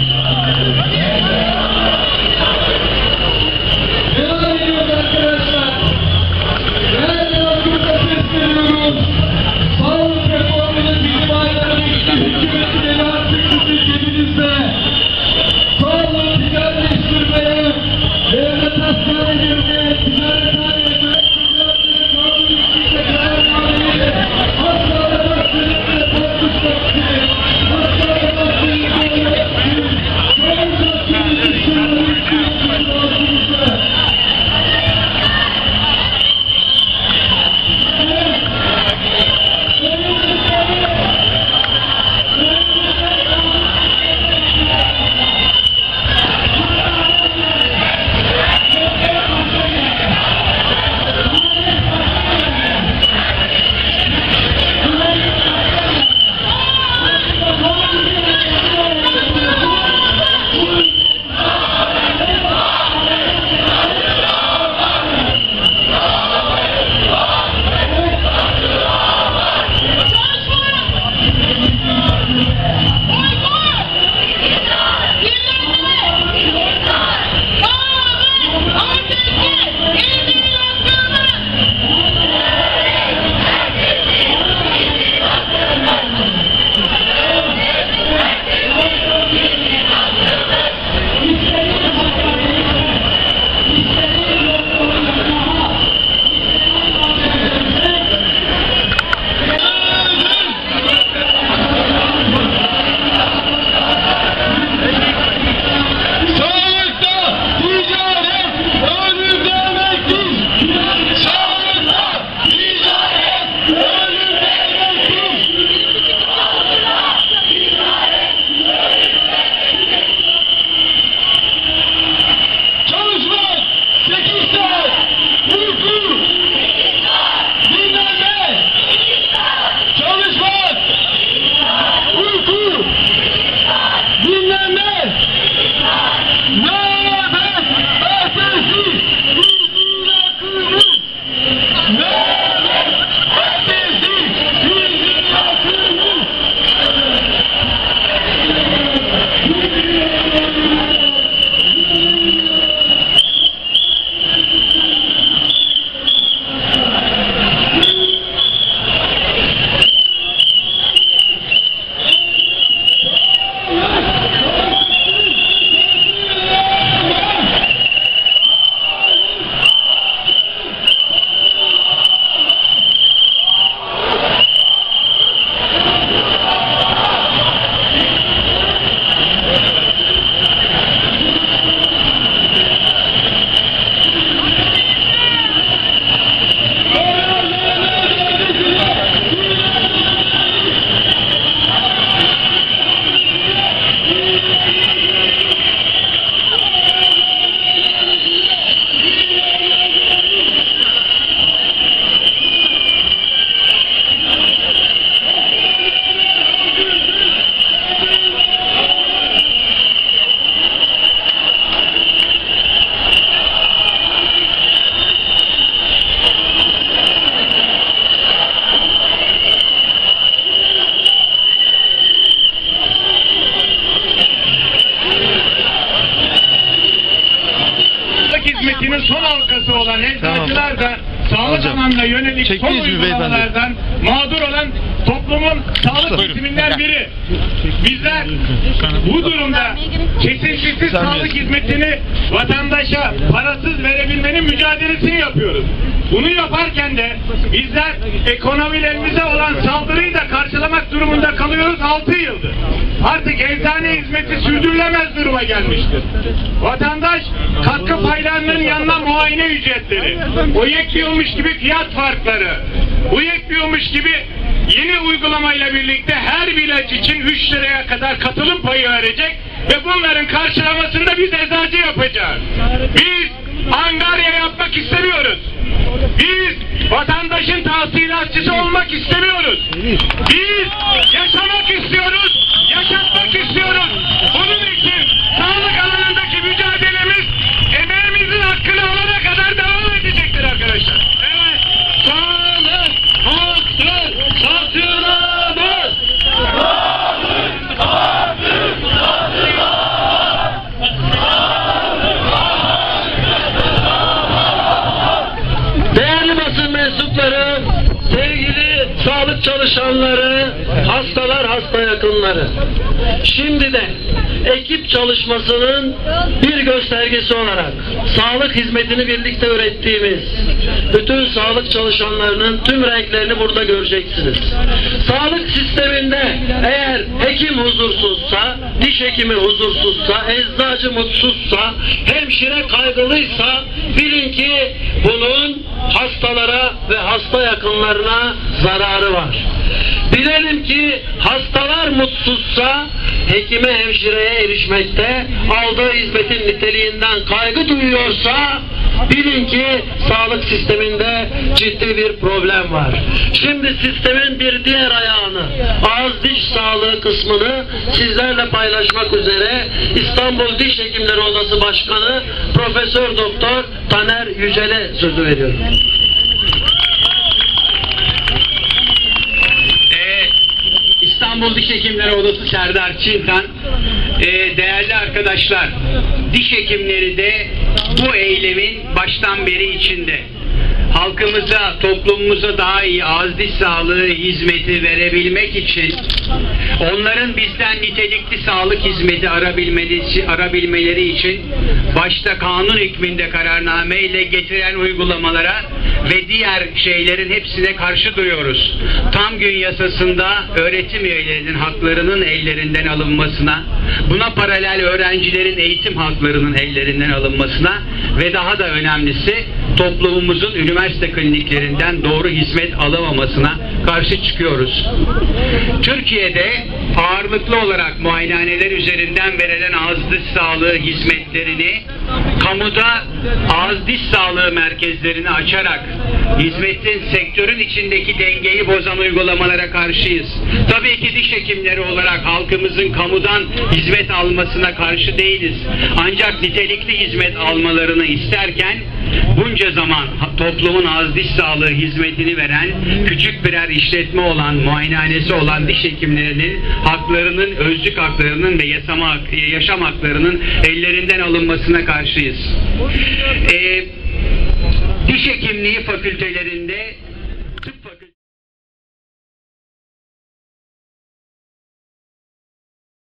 Yeah. Hocam, alanına yönelik son uygulamalardan mağdur olan toplumun sağlık kesiminden biri. Bizler bu durumda kesintisiz sağlık hizmetini vatandaşa parasız verebilmenin mücadelesini yapıyoruz. Bunu yaparken de bizler ekonomilerimize olan saldırıyı da karşılamak durumunda kalıyoruz 6 yıldır. Artık eczane hizmeti sürdürülemez duruma gelmiştir. Vatandaş katkı paylarının yanına muayene ücretleri, o yetmiyormuş gibi fiyat farkları, bu yetmiyormuş gibi yeni uygulamayla birlikte her ilaç için 3 liraya kadar katılım payı verecek ve bunların karşılamasında biz eczacı yapacağız. Biz angarya yapmak istemiyoruz. Biz vatandaşın tahsilatçısı olmak istemiyoruz. Biz çalışanları, hastalar hasta yakınları. Şimdi de ekip çalışmasının bir göstergesi olarak sağlık hizmetini birlikte ürettiğimiz bütün sağlık çalışanlarının tüm renklerini burada göreceksiniz. Sağlık sisteminde eğer hekim huzursuzsa, diş hekimi huzursuzsa, eczacı mutsuzsa, hemşire kaygılıysa bilin ki bunun hastalara ve hasta yakınlarına zararı var. Bilelim ki hastalar mutsuzsa hekime hemşireye erişmekte aldığı hizmetin niteliğinden kaygı duyuyorsa bilin ki sağlık sisteminde ciddi bir problem var. Şimdi sistemin bir diğer ayağını ağız diş sağlığı kısmını sizlerle paylaşmak üzere İstanbul Diş Hekimleri Odası Başkanı Profesör Doktor Taner Yücel'e sözü veriyorum. İstanbul Diş Hekimleri Odası Serdar Çintan. Ee, değerli arkadaşlar, diş hekimleri de bu eylemin baştan beri içinde. Halkımıza, toplumumuza daha iyi ağız diş sağlığı hizmeti verebilmek için onların bizden nitelikli sağlık hizmeti arabilmeleri, için başta kanun hükmünde kararnameyle getiren uygulamalara ve diğer şeylerin hepsine karşı duruyoruz. Tam gün yasasında öğretim üyelerinin haklarının ellerinden alınmasına, buna paralel öğrencilerin eğitim haklarının ellerinden alınmasına ve daha da önemlisi toplumumuzun üniversite kliniklerinden doğru hizmet alamamasına karşı çıkıyoruz. Türkiye'de ağırlıklı olarak muayenehaneler üzerinden verilen ağız diş sağlığı hizmetlerini kamuda ağız diş sağlığı merkezlerini açarak hizmetin sektörün içindeki dengeyi bozan uygulamalara karşıyız. Tabii ki diş hekimleri olarak halkımızın kamudan hizmet almasına karşı değiliz. Ancak nitelikli hizmet almalarını isterken bunca zaman toplumun ağız diş sağlığı hizmetini veren küçük birer işletme olan muayenehanesi olan diş hekimlerinin haklarının, özlük haklarının ve yaşama, hak- yaşam haklarının ellerinden alınmasına karşıyız. Ee, diş hekimliği fakültelerinde